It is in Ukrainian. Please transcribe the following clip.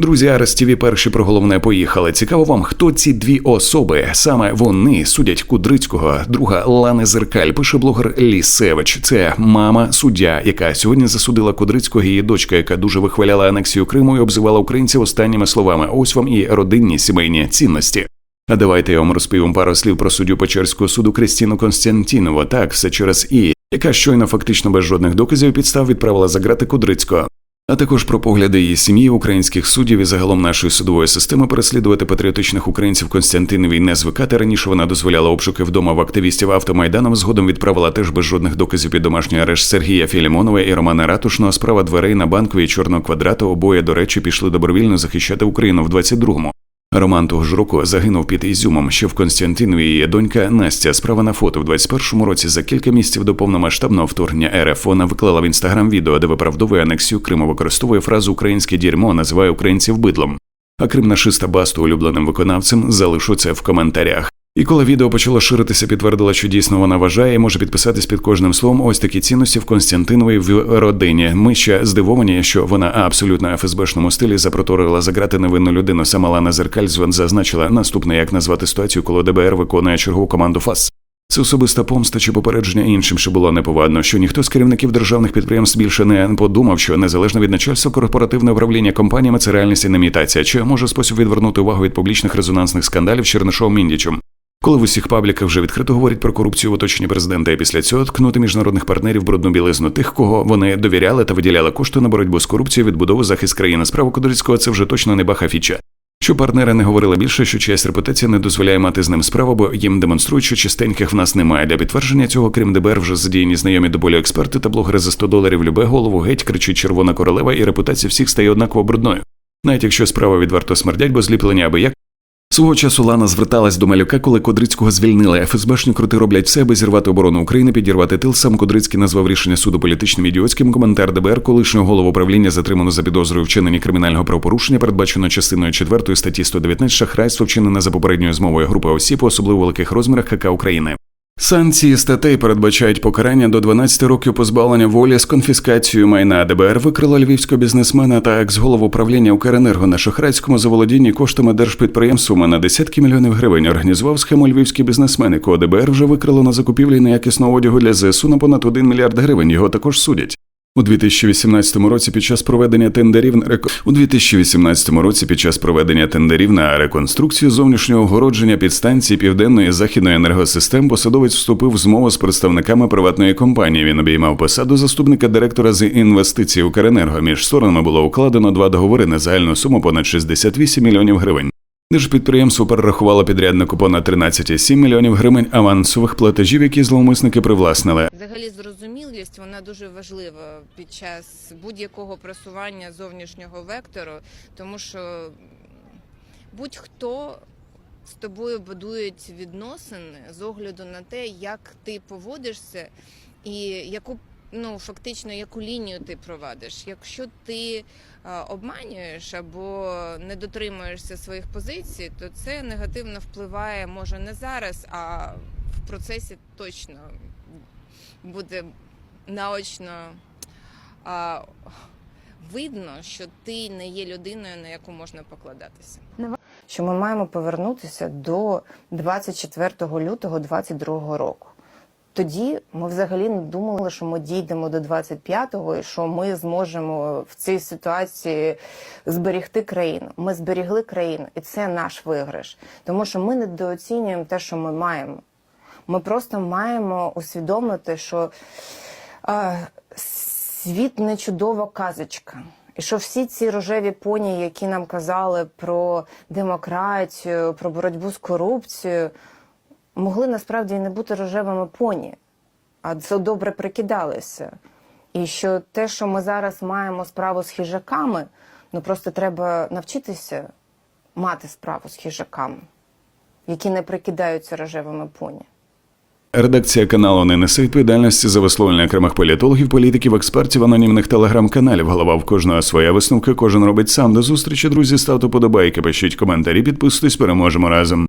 Друзі, ТВ перші про головне поїхали. Цікаво вам, хто ці дві особи? Саме вони судять Кудрицького, друга Лани Зеркаль, пише блогер Лісевич. Це мама суддя, яка сьогодні засудила Кудрицького її дочка, яка дуже вихваляла анексію Криму і обзивала українців останніми словами. Ось вам і родинні сімейні цінності. А давайте я вам розповім пару слів про суддю Печерського суду Кристіну Константінову. Так, все через і, яка щойно фактично без жодних доказів підстав відправила за грати Кудрицького. А також про погляди її сім'ї, українських суддів і загалом нашої судової системи переслідувати патріотичних українців Константиновій не звикати. Раніше вона дозволяла обшуки вдома в активістів автомайданом. Згодом відправила теж без жодних доказів під домашній арешт Сергія Філімонова і Романа Ратушного. Справа дверей на банкові чорного квадрату Обоє, до речі, пішли добровільно захищати Україну в 22-му. Роман того ж року загинув під Ізюмом. що в Константинові її донька Настя. Справа на фото в 21-му році за кілька місяців до повномасштабного вторгнення РФ вона виклала в інстаграм відео, де виправдовує анексію Криму, використовує фразу Українське дерьмо, називає українців бидлом. А кримнашиста Басту улюбленим виконавцем залишу це в коментарях. І коли відео почало ширитися, підтвердила, що дійсно вона вважає і може підписатись під кожним словом ось такі цінності в Константиновій в родині. Ми ще здивовані, що вона абсолютно ФСБшному стилі запроторила заграти невинну людину. Сама Лана Зеркаль зазначила наступне, як назвати ситуацію, коли ДБР виконує чергову команду ФАС. Це особиста помста чи попередження іншим, що було неповадно, що ніхто з керівників державних підприємств більше не подумав, що незалежно від начальства корпоративне управління компаніями це реальність і не імітація, чи може спосіб відвернути увагу від публічних резонансних скандалів з Чернишовим Міндічем. Коли в усіх пабліках вже відкрито говорять про корупцію в оточенні президента, і після цього ткнути міжнародних партнерів брудну білизну тих, кого вони довіряли та виділяли кошти на боротьбу з корупцією, відбудову захист країни. Справа Кудрицького це вже точно не баха фіча. Що партнери не говорили більше, що чиясь репутація не дозволяє мати з ним справу, бо їм демонструють, що чистеньких в нас немає. Для підтвердження цього, крім ДБР, вже задіяні знайомі до болю експерти та блогери за 100 доларів любе голову геть кричить червона королева, і репутація всіх стає однаково брудною. Навіть якщо справа відверто смердять, бо зліплення аби як. Свого часу Лана зверталась до малюка, коли Кодрицького звільнили. ФСБшні крути роблять все, аби зірвати оборону України, підірвати тил. Сам Кодрицький назвав рішення суду політичним ідіотським. Коментар ДБР, колишнього голову управління затримано за підозрою вчинення кримінального правопорушення, передбачено частиною 4 статті 119 шахрайство вчинене за попередньою змовою групи осіб, особливо великих розмірах КК України. Санкції статей передбачають покарання до 12 років позбавлення волі з конфіскацією майна. ДБР викрила львівського бізнесмена та екс-голову управління Укренерго на шахрайському заволодінні коштами держпідприємствами на десятки мільйонів гривень. Організував схему львівський бізнесмен, якого ДБР вже викрило на закупівлі неякісного одягу для ЗСУ на понад 1 мільярд гривень. Його також судять. У 2018 році під час проведення тендерів на у 2018 році під час проведення тендерів на реконструкцію зовнішнього огородження підстанції південної західної енергосистем посадовець вступив в змову з представниками приватної компанії. Він обіймав посаду заступника директора з інвестицій Укренерго. Між сторонами було укладено два договори на загальну суму понад 68 мільйонів гривень. Держпідприємство перерахувало підряднику понад 13,7 мільйонів гривень авансових платежів, які зловмисники привласнили. Взагалі зрозумілість вона дуже важлива під час будь-якого просування зовнішнього вектору, тому що будь-хто з тобою будують відносини з огляду на те, як ти поводишся і яку ну фактично яку лінію ти провадиш. Якщо ти обманюєш або не дотримуєшся своїх позицій, то це негативно впливає може не зараз, а в процесі точно буде наочно а, видно, що ти не є людиною, на яку можна покладатися. що ми маємо повернутися до 24 лютого 2022 року. Тоді ми взагалі не думали, що ми дійдемо до 25-го і що ми зможемо в цій ситуації зберегти країну. Ми зберігли країну, і це наш виграш, тому що ми недооцінюємо те, що ми маємо. Ми просто маємо усвідомити, що е, світ не чудова казочка. І що всі ці рожеві поні, які нам казали про демократію, про боротьбу з корупцією, могли насправді не бути рожевими поні, а це добре прикидалися. І що те, що ми зараз маємо справу з хижаками, ну просто треба навчитися мати справу з хижаками, які не прикидаються рожевими поні. Редакція каналу не несе відповідальності за висловлення окремих політологів, політиків, експертів, анонімних телеграм-каналів. Голова в кожного своя висновка, кожен робить сам. До зустрічі, друзі. Ставте подобайки, пишіть коментарі, підписуйтесь, переможемо разом.